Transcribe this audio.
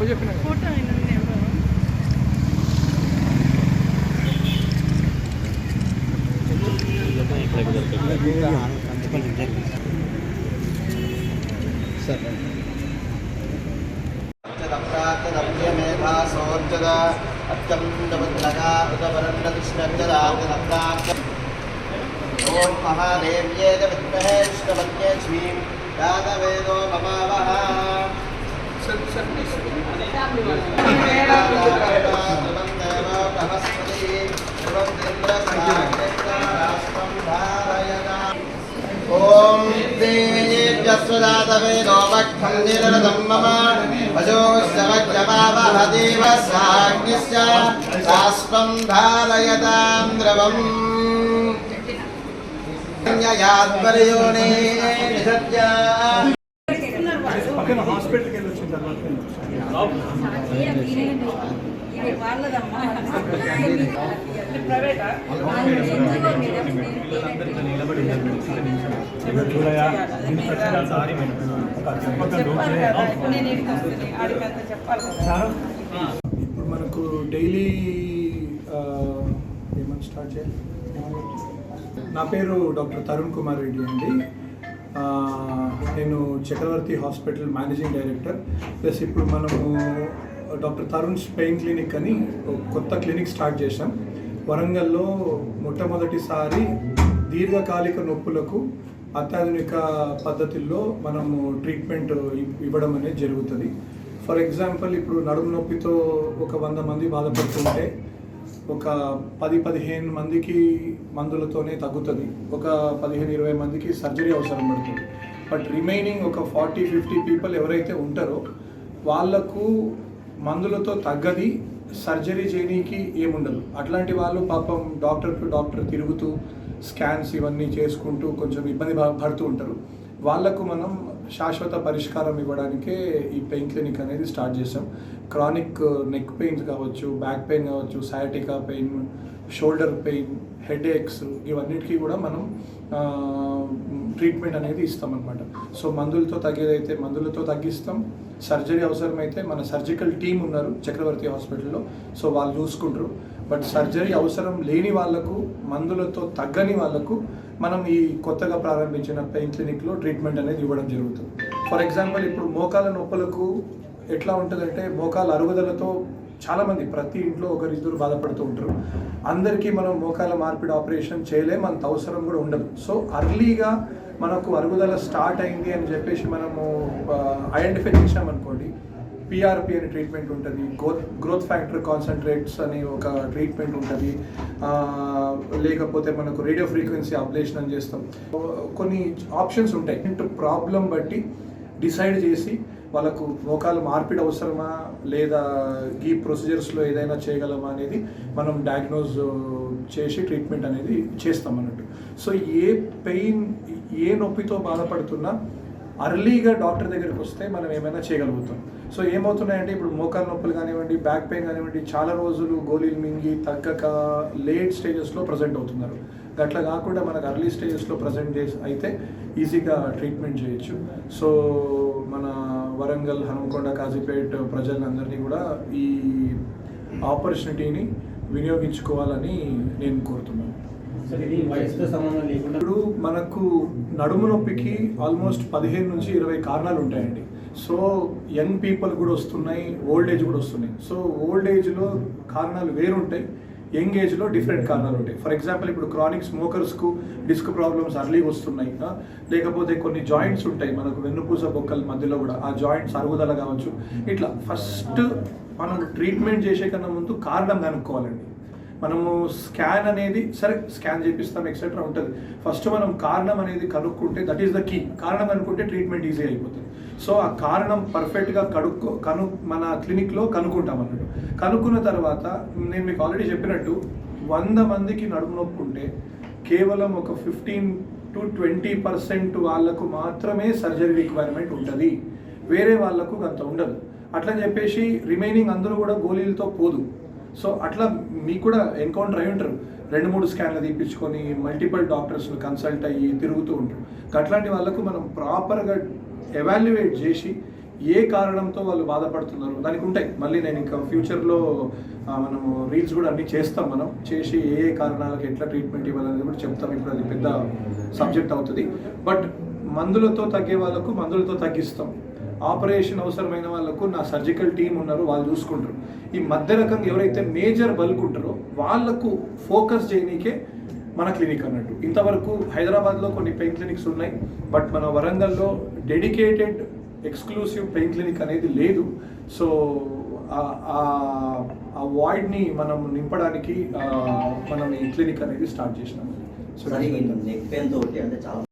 Staff నువ్వు ఇక్కడ నేను అప్పచెప్పిన కదా. ఫోటో అయినా ఎవరు ప్రాప్తదప్యమేధాసోర్జద అత్యంతముద్రగా ఉదవరండకృష్ణంజదాప్తదప్రాప్త ఓం మహాదేవ్యేద విద్మహే విష్ణుపత్యే శ్రీం యాదవేదో మమావహ ఓం దేవ్యస్వదాతవే నోమక్షం నిరదం మమ వజోశ్చవగ్రమావహదేవ సాగ్నిశ్చ శాస్త్రం ధారయతాం ద్రవం. న్యయాద్వర్యోనే నిసత్యా పక్కన హాస్పిటల్కి వెళ్ళి వచ్చిన తర్వాత ఇప్పుడు మనకు డైలీ ఏమని స్టార్ట్ చేయాలి? నా పేరు డాక్టర్ తరుణ్ కుమార్ రెడ్డి అండి. నేను Chakravarthi hospital managing director. Plus ఇప్పుడు మనము డాక్టర్ తరుణ్ స్పెయిన్ క్లినిక్ అని కొత్త క్లినిక్ స్టార్ట్ చేశాం. వరంగల్లో మొట్టమొదటిసారి దీర్ఘకాలిక నొప్పులకు అత్యాధునిక పద్ధతుల్లో మనము ట్రీట్మెంట్ ఇవ్వడం అనేది జరుగుతుంది. ఫర్ ఎగ్జాంపుల్ ఇప్పుడు నడుము నొప్పితో ఒక వంద మంది బాధపడుతుంటే ఒక పది పదిహేను మందికి మందులతోనే తగ్గుతుంది. ఒక పదిహేను ఇరవై మందికి సర్జరీ అవసరం పడుతుంది. బట్ రిమైనింగ్ ఒక ఫార్టీ ఫిఫ్టీ పీపుల్ ఎవరైతే ఉంటారో వాళ్ళకు మందులతో తగ్గది సర్జరీ చేయడానికి ఏముండదు. అట్లాంటి వాళ్ళు పాపం డాక్టర్ టు డాక్టర్ తిరుగుతూ స్కాన్స్ ఇవన్నీ చేసుకుంటూ కొంచెం ఇబ్బంది పడుతూ ఉంటారు. వాళ్ళకు మనం శాశ్వత పరిష్కారం ఇవ్వడానికే ఈ పెయిన్ క్లినిక్ అనేది స్టార్ట్ చేసాం క్రానిక్ నెక్ పెయిన్స్ కావచ్చు బ్యాక్ పెయిన్ కావచ్చు sciatica pain shoulder pain headaches ఇవన్నిటికీ కూడా మనం ట్రీట్మెంట్ అనేది ఇస్తాం సో మందులతో తగ్గేదైతే మందులతో తగ్గిస్తాం. సర్జరీ అవసరమైతే మన సర్జికల్ టీం ఉన్నారు చక్రవర్తి హాస్పిటల్లో. సో వాళ్ళు చూసుకుంటారు. బట్ సర్జరీ అవసరం లేని వాళ్ళకు మందులతో తగ్గని వాళ్ళకు మనం ఈ కొత్తగా ప్రారంభించిన పెయిన్ క్లినిక్లో ట్రీట్మెంట్ అనేది ఇవ్వడం జరుగుతుంది. ఫర్ ఎగ్జాంపుల్ ఇప్పుడు మోకాల నొప్పులకు ఎట్లా ఉంటుందంటే మోకాల అరుగుదలతో చాలామంది ప్రతి ఇంట్లో ఒకరిద్దరు బాధపడుతూ ఉంటారు. అందరికీ మనం మోకాల మార్పిడి ఆపరేషన్ చేయలేం అంత అవసరం కూడా ఉండదు. సో అర్లీగా మనకు అరుగుదల స్టార్ట్ అయింది అని చెప్పేసి మనము ఐడెంటిఫై చేసామనుకోండి పిఆర్పి అనే ట్రీట్మెంట్ ఉంటుంది. గ్రోత్ గ్రోత్ ఫ్యాక్టర్ కాన్సన్ట్రేట్స్ అని ఒక ట్రీట్మెంట్ ఉంటుంది. లేకపోతే మనకు రేడియో ఫ్రీక్వెన్సీ అబ్లేషన్ అని చేస్తాం. కొన్ని ఆప్షన్స్ ఉంటాయి. ప్రాబ్లం బట్టి డిసైడ్ చేసి వాళ్ళకు మోకాలు మార్పిడి అవసరమా? లేదా ఈ ప్రొసీజర్స్లో ఏదైనా చేయగలమా అనేది మనం డయాగ్నోజ్ చేసి ట్రీట్మెంట్ అనేది చేస్తాం అన్నట్టు. సో ఏ పెయిన్ ఏ నొప్పితో బాధపడుతున్నా అర్లీగా డాక్టర్ దగ్గరికి వస్తే మనం ఏమైనా చేయగలుగుతాం. సో ఏమవుతున్నాయంటే ఇప్పుడు మోకాలు నొప్పులు కానివ్వండి బ్యాక్ పెయిన్ కానివ్వండి చాలా రోజులు గోళీలు మింగి తగ్గక లేట్ స్టేజెస్లో ప్రజెంట్ అవుతున్నారు. అట్లా కాకుండా మనకు అర్లీ స్టేజెస్లో ప్రజెంట్ చేసి అయితే ఈజీగా ట్రీట్మెంట్ చేయొచ్చు. సో మన వరంగల్ హనుమకొండ కాజీపేట్ ప్రజలందరినీ కూడా ఈ ఆపర్చునిటీని వినియోగించుకోవాలని నేను కోరుతున్నాను. ఇప్పుడు మనకు నడుము నొప్పికి ఆల్మోస్ట్ పదిహేను నుంచి ఇరవై కారణాలు ఉంటాయండి. సో యంగ్ పీపుల్ కూడా వస్తున్నాయి ఓల్డ్ ఏజ్ కూడా వస్తున్నాయి. సో ఓల్డ్ ఏజ్లో కారణాలు వేరుంటాయి యంగ్ ఏజ్లో డిఫరెంట్ కారణాలు ఉంటాయి. ఫర్ ఎగ్జాంపుల్ ఇప్పుడు క్రానిక్ స్మోకర్స్కు డిస్క్ ప్రాబ్లమ్స్ అర్లీగా వస్తున్నాయి లేకపోతే కొన్ని జాయింట్స్ ఉంటాయి మనకు వెన్నుపూస బొక్కల మధ్యలో కూడా. ఆ జాయింట్స్ అరుగుదల కావచ్చు. ఇట్లా ఫస్ట్ మనం ట్రీట్మెంట్ చేసే కన్నా ముందు కారణం కనుక్కోవాలండి. మనము స్కాన్ అనేది సరే స్కాన్ చేపిస్తాం ఎక్సెట్రా ఉంటుంది. ఫస్ట్ మనం కారణం అనేది కనుక్కుంటే దట్ ఈస్ ద కీ కారణం అనుకుంటే ట్రీట్మెంట్ ఈజీ అయిపోతుంది. సో ఆ కారణం పర్ఫెక్ట్గా కనుక్కో కను మన క్లినిక్లో కనుక్కుంటాం అన్నట్టు. కనుక్కున్న తర్వాత నేను మీకు ఆల్రెడీ చెప్పినట్టు వంద మందికి నడుము నొప్పి ఉంటే కేవలం ఒక ఫిఫ్టీన్ టు ట్వంటీ పర్సెంట్ వాళ్ళకు మాత్రమే సర్జరీ రిక్వైర్మెంట్ ఉంటుంది. వేరే వాళ్ళకు అంత ఉండదు. అట్లని చెప్పేసి రిమైనింగ్ అందరూ కూడా గోళీలతో పోదు. సో అట్లా మీకు కూడా ఎన్కౌంటర్ అయి ఉంటారు. రెండు మూడు స్కాన్లు తీపించుకొని మల్టిపుల్ డాక్టర్స్ని కన్సల్ట్ అయ్యి తిరుగుతూ ఉంటారు. అట్లాంటి వాళ్ళకు మనం ప్రాపర్గా ఎవాల్యుయేట్ చేసి ఏ కారణంతో వాళ్ళు బాధపడుతున్నారు దానికి ఉంటాయి. మళ్ళీ నేను ఇంకా ఫ్యూచర్లో మనం మనము రీల్స్ కూడా అన్నీ చేస్తాం మనం. చేసి ఏ ఏ కారణాలకు ఎట్లా ట్రీట్మెంట్ ఇవ్వాలనేది కూడా చెప్తాం. ఇప్పుడు అది పెద్ద సబ్జెక్ట్ అవుతుంది. బట్ మందులతో తగ్గే వాళ్ళకు మందులతో తగ్గిస్తాం. ఆపరేషన్ అవసరమైన వాళ్ళకు నా సర్జికల్ టీం ఉన్నారు వాళ్ళు చూసుకుంటారు. ఈ మధ్య రకం ఎవరైతే మేజర్ బల్క్ ఉంటారో వాళ్ళకు ఫోకస్ చేయనీకే మన క్లినిక్ అన్నట్టు. ఇంతవరకు హైదరాబాద్లో కొన్ని పెయిన్ క్లినిక్స్ ఉన్నాయి బట్ మన వరంగల్లో డెడికేటెడ్ ఎక్స్క్లూసివ్ పెయిన్ క్లినిక్ అనేది లేదు. సో ఆ- వాయిడ్ని మనం నింపడానికి మనం ఈ క్లినిక్ అనేది స్టార్ట్ చేసినాం. సో నెక్ పెయిన్ తోటి అంటే చాలా